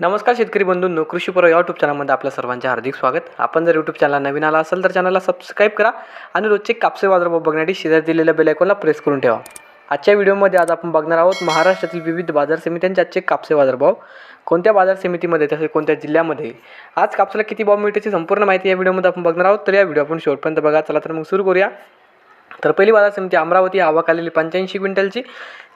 नमस्कार शेतकरी बंधूंनो कृषीपूर्व यूट्यूब चॅनलमध्ये आपल्या सर्वांचे हार्दिक स्वागत. आपण जर यूट्यूब चॅनल नवीन आला असेल तर चॅनलला सबस्क्राईब करा आणि रोजचे कापसे बाजारभाव बघण्यासाठी शेजारी दिलेल्या बेल आयकॉनला प्रेस करून ठेवा. आजच्या व्हिडिओमध्ये आज आपण बघणार आहोत महाराष्ट्रातील विविध बाजार समित्यांचे आजचे कापसे बाजारभाव. कोणत्या बाजार समितीमध्ये तसेच कोणत्या जिल्ह्यामध्ये? आज कापसाला किती भाव मिळते संपूर्ण माहिती या व्हिडिओमध्ये आपण बघणार आहोत. तर या व्हिडिओ आपण शेवटपर्यंत बघा. चला तर मग सुरू करूया. तर पहिली बाजार समिती अमरावती आवक आलेली पंच्याऐंशी क्विंटलची.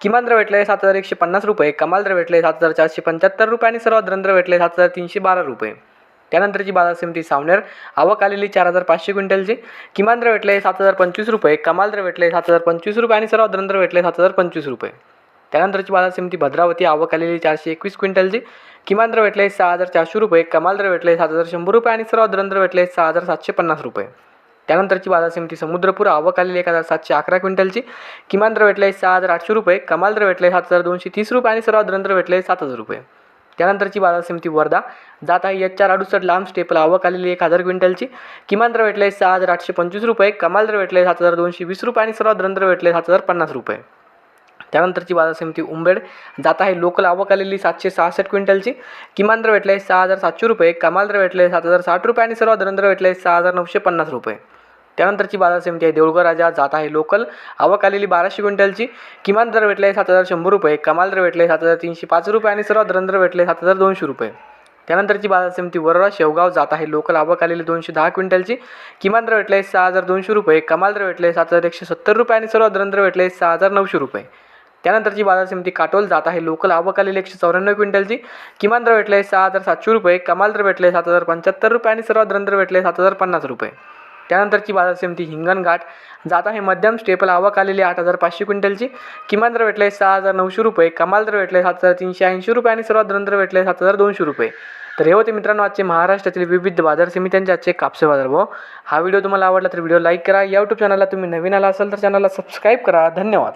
किमान दर भेटले सात हजार एकशे पन्नास रुपये कमाल दर भेटले सात हजार चारशे पंच्याहत्तर रुपये आणि सर्वात दर भेटले सात हजार तीनशे बारा रुपये. त्यानंतरची बाजार समिती सावनेर आवक आलेली चार हजार पाचशे क्विंटलची. किमान दर भेटले सात हजार पंचवीस रुपये कमाल दर भेटले सात हजार पंचवीस रुपये आणि सर्वात दर भेटले सात हजार पंचवीस रुपये. त्यानंतरची बाजार समिती भद्रावती आवक आलेली चारशे एकवीस क्विंटलची. किमान दर भेटले सहा हजार चारशे रुपये कमाल दर भेटले सात हजार शंभर रुपये आणि सर्वात दर भेटले सहा हजार सातशे पन्नास रुपये. त्यानंतरची बाजार समिती समुद्रपूर आवक आलेली एक हजार सातशे अकरा क्विंटलची. किमान दर भेटले सहा हजार आठशे रुपये कमाल दर भेटले सात हजार दोनशे तीस रुपये आणि सर्वात दर भेटले सात हजार रुपये. त्यानंतरची बाजार समिती वर्धा. जात आहे एच चार अडुसष्ट लांब स्टेपल आवक आलेली एक हजार क्विंटलची. किमान दर भेटले सहा हजार आठशे पंचवीस रुपये कमाल दर भेटले सात हजार दोनशे वीस रुपये आणि सर्वात दर भेटले सात हजार पन्नास रुपये. त्यानंतरची बाजार समिती उंबेड. जात आहे लोकल आवक आलेली सातशे सहासष्ट क्विंटलची. किमान दर भेटले सहा हजार सातशे रुपये. कमाल दर भेटले सात हजार साठ रुपये आणि सर्वात दर भेटले सहा हजार नऊशे पन्नास रुपये. त्यानंतरची बाजार समिती आहे देऊळगाव राजा. जात आहे लोकल. आवक आलेली बाराशे क्विंटलची. किमान दर भेटले सात हजार शंभर रुपये. कमाल दर भेटले सात हजार तीनशे पाच रुपये आणि सर्वात दर भेटले सात हजार दोनशे रुपये. त्यानंतरची बाजार समिती वरोरा शेवगाव. जात आहे लोकल आवक आलेली दोनशे दहा क्विंटलची. किमान दर भेटले सहा हजार दोनशे रुपये. कमाल दर भेटले सात हजार एकशे सत्तर रुपये आणि सर्वात दर भेटले सहा हजार नऊशे रुपये. त्यानंतरची बाजार समिती काटोल जात आहे. लोकल आवक आलेली एकशे चौऱ्याण्णव क्विंटलची. किमान दर भेटले सहा हजार सातशे रुपये. कमाल दर भेटले सात हजार पंच्याहत्तर रुपये आणि सर्वात दर भेटले सात हजार पन्नास रुपये. त्यानंतरची बाजार समिती हिंगणघाट जात आहे. मध्यम स्टेपल आवक आलेली आठ हजार पाचशे क्विंटलची. किमान दर भेटले सहा हजार नऊशे रुपये. कमाल दर भेटले सात हजार तीनशे ऐंशी रुपये आणि सर्वात दर भेटले सात हजार दोनशे रुपये. तर हे होते मित्रांनो आजचे महाराष्ट्रातील विविध बाजार समित्यांचे आजचे कापसे बाजार भाव. हा व्हिडिओ तुम्हाला आवडला तर व्हिडिओ लाईक करा. या यूट्यूब चॅनलला तुम्ही नवीन आला असाल तर चॅनलला सबस्क्राईब करा. धन्यवाद.